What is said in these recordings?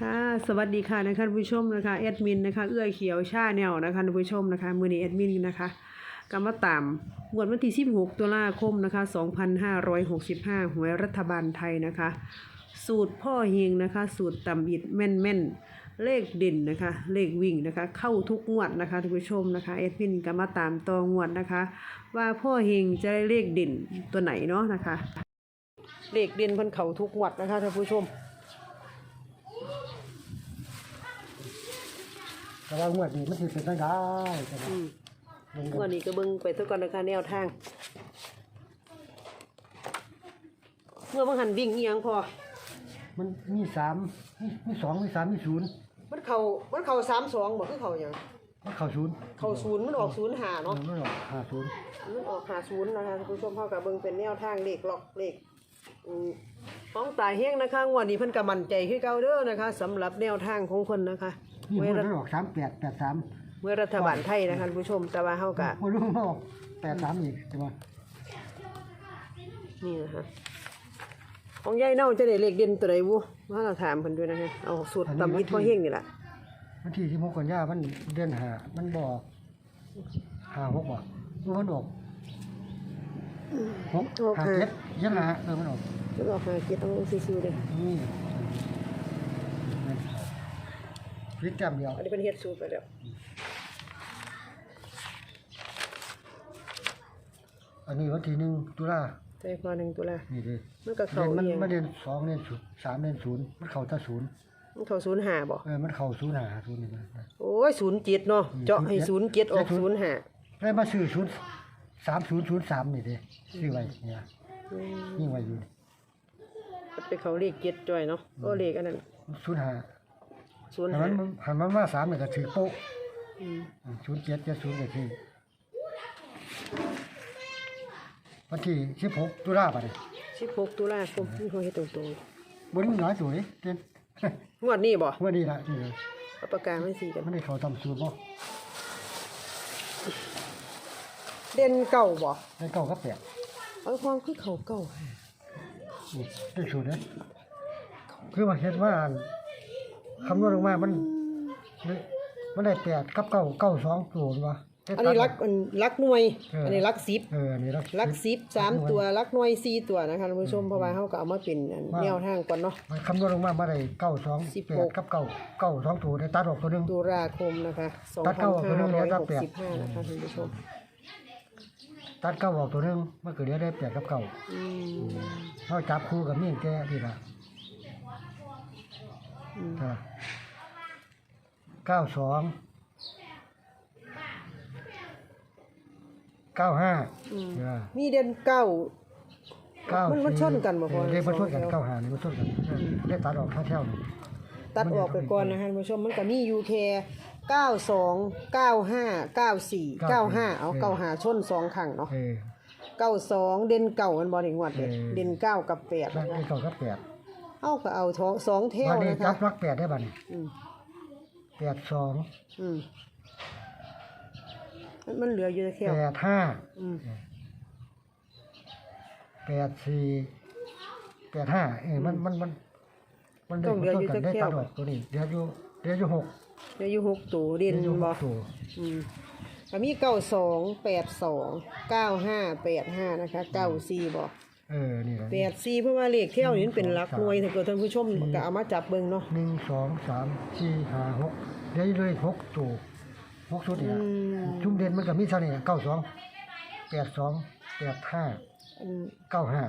ค่ะสวัสดีค่ะนะคะผู้ชมนะคะแอดมินนะคะเอื้อเขียวชาแนลนะคะผู้ชมนะคะมือนี้แอดมินนะคะก็มาตามงวดวันที่ 16ตุลาคมนะคะ 2565 หวยรัฐบาลไทยนะคะ สูตรพ่อเฮงนะคะ สูตรต่ำอิดแม่นแม่นเลขเด่นนะคะ เลขวิ่งนะคะ เข้าทุกงวดนะคะท่านผู้ชมนะคะแอดมินก็มาตามตองวดนะคะ ว่าพ่อเฮงจะได้เลขเด่นตัวไหนเนาะนะคะ เลขเด่นพิ่นเข้าทุกงวดนะคะท่านผู้ชม แต่ว่างวดนี้มันสิเป็นจังได๋ก็ได้อืมเบิ่งงวดนี้ก็เบิ่งไปซะก่อนนะคะแนวทาง เมื่อบางหันวิ่งอีหยังพอ มันมีสามมีมีสองมีสามมีศูนย์มันเข้ามันเข้าสามสองบ่คือเข้าหยังมันเข้าศูนย์เข้าศูนย์มันออกศูนย์หาเอเนาะอมันออกห้าศูนย์มันออกหาศูนย์นะคะท่านผู้ชมเฮากับเบิ่งเป็นแนวทางเลขล็อกเลขอืมของตายเฮงนะคะงวดนี้เพิ่นก็มั่นใจคือเก่าเด้อนะคะสำหรับแนวทางของเพิ่นนะคะ นี่เมื่มัอนรัฐออกสามแปดแปดสามเมื่อรัฐบาลไทยนะคะท่านผู้ชมแต่ว่าเฮาก็มันรู้มันออกแปดสามอีกใช่ปะนี่นะคะของยายเน่าจะได้เลขเด่นตัวใดบ่ว่าเราถามเพิ่นด้วยนะคะเอาสูตรตำอิดพ่อเฮงนี่ล่ะวันที่สิบหกกันยามันเดือนหามันบอกห้าหกบ่มันออกหกห้าเจ็ดยังหาเออมันออกจะออกหาเจ็ดต้องซื่อๆเด้อนี่ ฟิตแต้มเดียวอันนี้เป็นเฮ็ดสูตรไปแล้วอันนี้วันที่หนึ่งตุลาใส่พอหนึ่งตัวละนี่ดิมันก็เรีเข้ายนมันเอียงมันเรียนสองเรียนศูนย์สามเรียนศูนย์มันเข้าแตาศูนย์มันเข้าศูนย์หาบ่เออมันเข้าศูนย์หาศูนย์นี่นะ โอ้ยศูนย์เจ็ดเนาะเจาะให้ศูนย์เจ็ดออกศูนย์หาแล้วมาซื้อศูนย์สามศูนย์ศูนย์สามนี่ดิซื้อไว้เนี่ยยิ่งไว้อยู่มันไปเขาเลขเจ็ดจ้อยเนาะก็เลขอันนั้นศูนย์หา ศูนย์หันหามันหันมันมาสามนี่ก็ถือโป๊ะอืมศูนย์เจ็ดเจ็ดศูนย์ก็คือวันที่สิบหกตุลาป่ะเนี่ยสิบหกตุลาคมนี่เขาเฮ็ดตรงบนน้อยสวยเต้นๆงวดนี้บ่ว่าดีละนี่เลยเอาปากกาไม่สีกัน ไม่ได้เขาทำสูตรบ่เด่นเก่าบ่ได้เก้าก็แปดเอาความคือเขาเก่าค่ะนี่ได้สูตรเนี่ยคือมาเห็นว่าอัน คำนวณออกมามัน มันได้แปดกับเก้าเก้าสองตัววะอันนี้รักอันรักหน่วย อันนี้รักสิบเอออันนี้รักรักสิบสามตัวรักหน่วยสี่ตัวนะคะท่านผู้ชมเพราะว่าเขาก็เอามาเป็นอันแนวทางก่อนเนาะมันคำนวณออกมาบ่ได้เก้าสองสิบแปหดกกับเก้าเก้าสองตัวได้ตัดออกตัวหนึงตุลาคมนะคะสองตัดพันเข้าตัวหนึ่ห้างร้อยแล้วหก็กแปดสิบห้านะคะท่านผู้ชมตัดเก้าออกตัวหนึงมันก็เหลือได้แปดกับเก้าอืมเขาจับคู่กับมีดแก่ดีละอืม เท่าไหร่เก้าสองเก้าห้าอืมเออมีเด่นเก้าเก้ามันมันชนกันบ่พอเเรียกมันชนกันสองแถวเก้าหานี่มันชนกันเออได้ตัดออกท่าเท่านี่ตัดออกไปก่อนนะคะท่านผู้ชมมันก็มีอยู่แค่เก้าสองเก้าห้าเก้าสี่เก้าห้าเอาเก้าห้าชนสองครั้งเนาะเออเก้าสองเด่นเก้ามันบอลอีกงวดเลยเออเด่นเก้ากับแปดได้นะคะเก้ากับแปด เอาก็เอาท้องสองแถววันนี้นะจัคะบรักแปดได้บัดนี้อืมแปดสองอืมมันมันเหลืออยู่แค่แปดห้าอืมแปดสี่แปดห้าเออมันมันมัน มันได้ต้องเหลือต้อยู่นกันแค่ได้แค่ตัดออกตัวนี้เดี๋ยวอยู่เดี๋ยวอยู่หกเหลืออยู่หกตัวเด่นดี๋ยวอยู่หบ่กตัวอืมก็มีเก้าสองแปดสองเก้าห้าแปดห้านะคะเก้าสี่บ่ เออนี่แหละแปดสี่เพราะว่าเลขเที่ยวนี่มันเป็นหลักหน่วยถ้าเกิดท่านผู้ชมก็เอามาจับเบิ่งเนาะหนึ่งสองสามสี่ห้าหกเดี๋ยวเลยหกตัวหกชุดนี่อืละมชุ่มเด่นมันก็มีเท่านี้เก้าสองแปดสองแปดห้าอืมเก้าห้า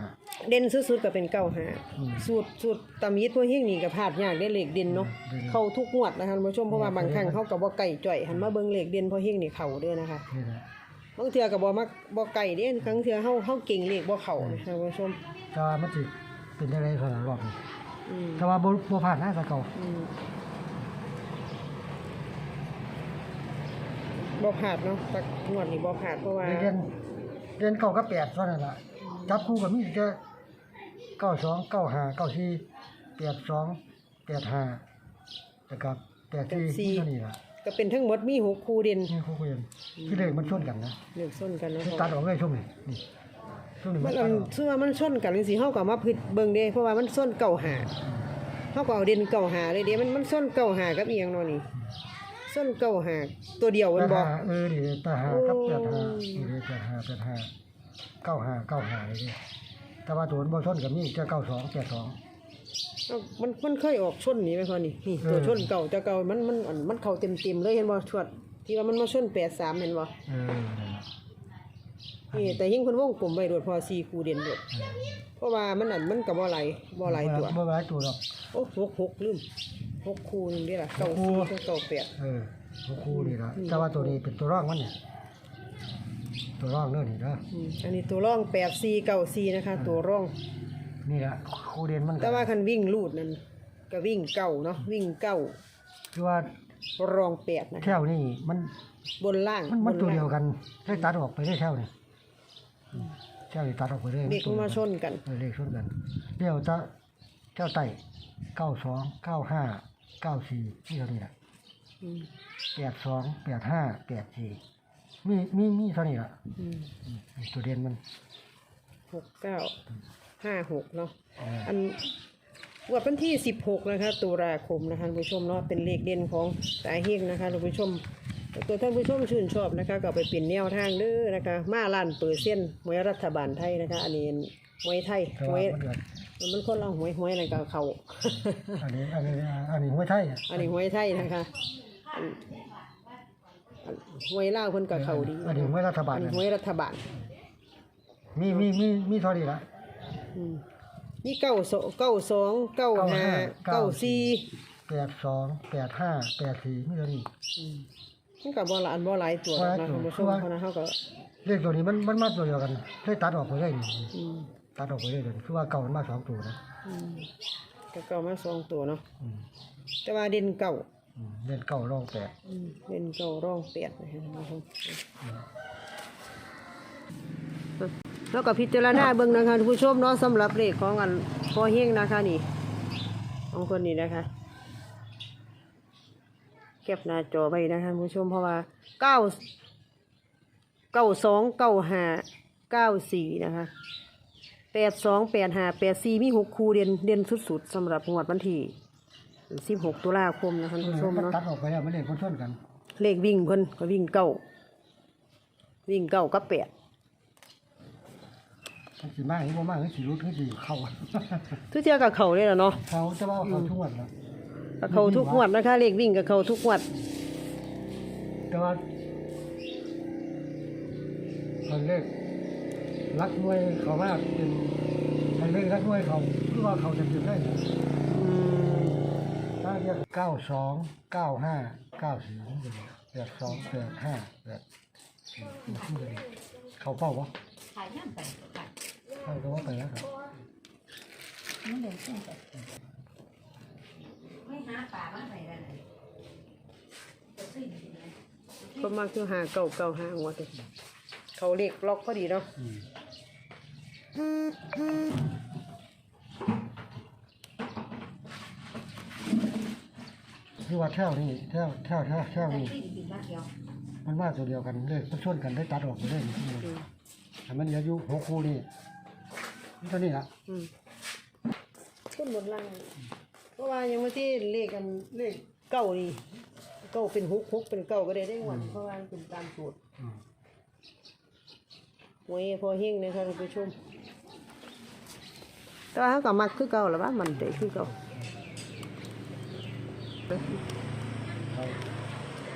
เด่นสุดๆก็เป็นเก้าห้าอืมสูตรสูตรตำยิดพวกเฮงนี่ก็พลาดยากได้เลขเด่นเนาะเด่นเข้าทุกงวดนะคะท่านผู้ชมเพราะว่าบางครั้งเขาก็บ่ไก่จ่อยหันมาเบิ่งเลขเด่นพอเฮงนี่เข้าเด้อนะคะ นี่แหละ บางเทื่อก็บ่มักบ่ไก่เด้ครั้งเทื่อเฮาเฮาเก่งเลขบ่เข้านะท่านผู้ชมถ้ามันจะเป็นอะไรขนาดรอบนี้อืมแต่ว่าบ่บ่ผ่านนะแตะเก่าอืมบ่พลาดเนาะแต่งวดนี้บ่พลาดเพราะว่า เรียนเรียนเก้ากับแปดเท่านั้นล่ะจับคู่กับมีแค่เก้าสองเก้าห้าเก้าสี่แปดสองแปดห้านะครับแปดสี่เท่านี้ล่ะ ก็เป็นทั้งหมดมีหกคู่เด่นนี่คู่คุยกันที่เลขมันชนกันนะเลขส้นกันเนาะที่ตัดออกเลยช่วงนี้นี่ช่วงนี้มัมันนอัตัดนออกซึ่งว่ามันส้นกันจังซี่เฮาก็เอามาพิดเบิ่งเด้เพราะว่ามันส้นเก่าหาเขาก็เอาเด่นเก่าหาเลยเดี๋ยวมันมันส้นเก่าหากับอีหยังเนาะนี่ส้นเก่าหาตัวเดียวมันบอกแปดห้าเออนี่แปดห้ากับโอ้แปดห้านี่เลยแปดห้าแปดห้าเก้าห้าเก้าห้าเลยเด้แต่ว่าตัวมันบ่ชนกับนี่จะเก้าสองแปดสอง เอ้ามันมันเคยออกชนนี่ไหมคะนี่นี่เออตัวชนเก่าจะเก่ามันมันอันมันเข้าเต็มเต็มๆเลยเห็นบ่ชวด ที่ว่ามันมาชนแปดสามเห็นบ่เออนั่นล่ะนี่แต่ยิ่งคนวงกลมไว้โดดพอซีคูเด่นโดดเพราะว่ามันอันมันกับบ่ไหลบ่ไหลตัว บ่หลายตัวหรอก โอ้หกหกลืมหกคูหนึงเด้ล่ะเก่าหกคูสี่กับเก่าแปดเออพวกคู่นี่ละแต่ว่าตัวนี้เป็นตัวร่องมันเนี่ยตัวร่องเนื้อนี่นะอืมอันนี้ตัวร่องแปดซีเก่าซีนะคะ ตัวร่อง นี่ละคู่เด่นมันก็แต่ว่าคันวิ่งลูดนั่นก็วิ่งเก่าเนาะวิ่งเก่าคือว่ารองแปดนะแถวนี่มันบนล่างมันมันบตัวล่างเดียวกันได้ตัดออกไปได้แถวนี่แถวนี่ตัดออกไปได้เด็กมันมาชนกัน เออเลขชนกันเดี๋ยวจะเจ้าไต่เก้าสองเก้าห้าเก้าสี่นี่เท่านี้ละอืมแปดสองแปดห้าแปดสี่มีมีมีเท่านี้ละอืมอืมตัวเด่นมันหกเก้า ห้าหกเนาะเอออันวันวันที่สิบหกนะคะตุลาคมนะคะท่านผู้ชมเนาะเป็นเลขเด่นของสายเฮงนะคะท่านผู้ชมตัวท่านผู้ชมชื่นชอบนะคะก็เอาไปเป็นแนวทางเด้อนะคะ มาล้านเปอร์เซ็นต์หวยรัฐบาลไทยนะคะ อันนี้หวยไทยแต่หวว่ายมันเดือดมันคนละหวยหวยอะไรกับเขาอันนี้อันนี้อันนี้หัวไทยอะอันนี้หวยไทยนะคะอันอันหวยล่าวคนกับเขาดีอันนี้หัวรัฐบาลอันนี้นะหวยรัฐบาล มีมีมีมีเท่านี้ละ อืมมีเก้าสองเก้าสองเก้าห้าเก้าสี่แปดสองแปดห้าแปดสี่มีเท่านี้อืมมันกับบ่ละอันบ่หลายตัวหรอกนะบ่คุณหลายตัวผู้ชมเพราะนั้นเขาก็เลขตัวนี้มันมันมาตัวเดียวกันเลยตัดออกไปเลยนี่อืมตัดออกไปเลยเลยคือว่าเก่ามันมาสองตัวนะอืมก็เก่ามาสองตัวเนาะอืมแต่ว่าเด่นเก่าอืมเล่นเก่ารองแปดอืมเด่นเก่าร่องแปดนะคะท่านผู้ชม แล้วก็พิจารณาเบิ่งนะคะท่านผู้ชมเนาะสำหรับเลขของอันพอเฮงนะคะนี่ของคนนี้นะคะเก็บหน้าจอไว้นะคะท่านผู้ชมเพราะว่าเก้าเก้าสองเก้าห้าเก้าสี่นะคะแปดสองแปดห้าแปดสี่มีหกคูเด่นเด่นสุดๆสำหรับงวดวันที่สิบหกตุลาคมนะคะท่านผู้ชมมันเนาะตัดออกไปแล้วมันเล่นคนชนกัน เลขวิ่งเพิ่นก็วิ่งเก้าวิ่งเก้ากับแปด มันสีมากหรือบ่มากหรือสีรุดหรือสีเข้าทุกเที่ยกับเขาเลยล่ะเนาะเขาจะว่าเขาทุกวันแล้วกับเขาทุกงวดนะคะเลขวิ่งกับเขาทุกงวดแต่ว่าเขาเลขรักมวยเขาว่าเป็นเขาเลขรักมวยเขาคือว่าเขาจะเป็นได้เนี่ยอืมถ้าเรียกเก้าสองเก้าห้าเก้าสี่แปดสองแปดห้าแปดสี่เขาเป้าปะขายย่ำไปขาย เขาก็ว่าไปแล้วครับมันเดินเส้นไปไม่หาป่ามาใส่ได้เลยจะซื้อจริงๆนะก็มากคือหาเก้าเก้าห้างวดเลยเขาเลขล็อกพอดีเนาะอืมคือว่าแถวนี้แถวแถวแถวแถวแต่นี้ซื้อจริงๆบ้านเดียวมันมาตัวเดียวกันเลยมันชนกันได้ตัดออกไปเลยนี่อืมแต่มันเหลืออยู่หกคู่นี่ นี่เท่านี้ละอืมขึ้นบนล่าง เพราะว่ายังไม่ที่เลขกันเลขเก้านี่เก้าเป็นหกหกเป็นเก้าก็ได้ได้งวดเพราะว่ามันเป็นตามสูตรอืมหวยพอเฮงนะคะท่านผู้ชมแต่ว่าเขาก็มักคือเก่าหรือว่ามันใจคือเก่าเอา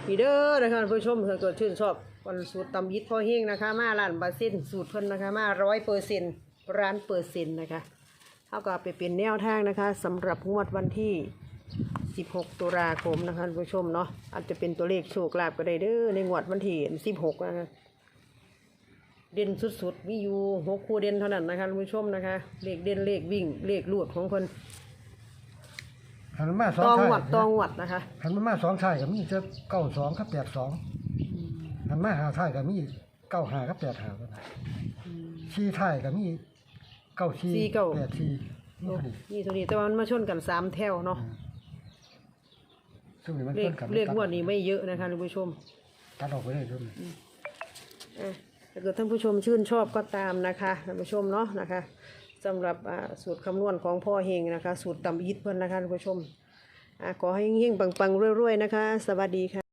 มีเด้อนะคะท่านผู้ชมถ้าเกิดชื่นชอบวันสูตรตำยิดพอเฮงนะคะ มาล้านเปอร์เซ็นต์สูตรเพิ่นนะคะมาร้อยเปอร์เซ็นต์ ร้านเปอร์เซ็นต์นะคะเขาก็เอาไปเป็นแนวทางนะคะสำหรับงวดวันที่ 16 ตุลาคมนะคะท่านผู้ชมเนาะอาจจะเป็นตัวเลขโชคลาภก็ได้เด้อในงวดวันที่ 16 นะคะเด่นสุดๆมีอยู่หกคู่เด่นเท่านั้นนะคะท่านผู้ชมนะคะ เลขเด่นเลขวิ่งเลขลูดของคนหันมันมาสองตองชายหวัดตองหวัดนะคะหันมันมาสองชายกับมีจะเก้าสองกับแปดสองหันมาหาชายกับมีเก้าหากับแปดหาก็ได้ชี้ชายกับมี เก้าชี้สี่เก้า แปดชี้นี่โอ้พอดีนี่ตัวนี้แต่ว่ามันมาชนกันสามแถวเนาะซึ่งนี่มันเลต้ขนกันเลขงวดนี้ไม่เยอะนะคะท่านผู้ชมตัดออกไปเลยด้วยอะถ้าเกิดท่านผู้ชมชื่นชอบก็ตามนะคะท่านผู้ชมเนาะนะคะสำหรับอ่าสูตรคำนวณของพ่อเฮงนะคะ สูตรตำอิดเพิ่นนะคะท่านผู้ชมอ่าขอให้เฮงๆปังๆรวยๆนะคะ สวัสดีค่ะ